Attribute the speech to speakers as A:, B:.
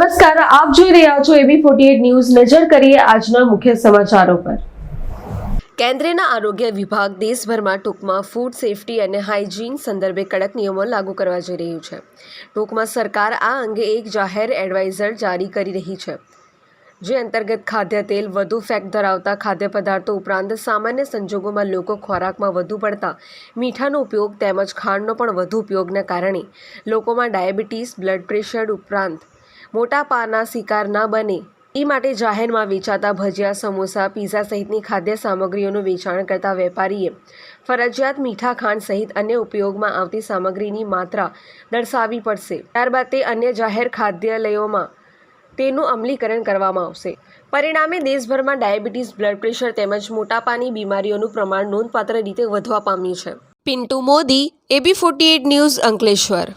A: રહ્યા છો એબી forty news. નજર કરીએ આજના મુખ્ય સમાચારો પર.
B: કેન્દ્રના આરોગ્ય વિભાગ દેશભરમાં ટૂંકમાં ફૂડ સેફટી અને હાઇજીન સંદર્ભે કડક નિયમો લાગુ કરવા જઈ રહ્યું છે. ટૂંકમાં સરકાર આ અંગે એક જાહેર એડવાઇઝર જારી કરી રહી છે. જે અંતર્ગત ખાદ્ય તેલ વધુ ફેટ ધરાવતા ખાદ્ય પદાર્થો ઉપરાંત સામાન્ય સંજોગોમાં લોકો ખોરાકમાં વધુ પડતા મીઠાનો ઉપયોગ તેમજ ખાંડનો પણ વધુ ઉપયોગના કારણે લોકોમાં ડાયાબિટીસ, બ્લડ પ્રેશર ઉપરાંત મોટાપાના શિકાર ન બને. એ માટે જાહેરમાં વેચાતા ભજીયા, સમોસા, પીઝા સહિતની ખાદ્ય સામગ્રીઓનું વેચાણ કરતા વેપારીએ ફરજિયાત મીઠા ખાંડ સહિત અન્ય ઉપયોગમાં આવતી સામગ્રીની માત્રા દર્શાવવી પડશે. ત્યારબાદ તે અન્ય જાહેર ખાદ્યાલયોમાં તેનું અમલીકરણ કરવામાં આવશે. પરિણામે દેશભરમાં ડાયાબિટીસ, બ્લડ પ્રેશર તેમજ મોટાપાની બીમારીઓનું પ્રમાણ નોંધપાત્ર રીતે વધવા પામ્યું છે. Pintu Modi, AB forty news Ankleshwar.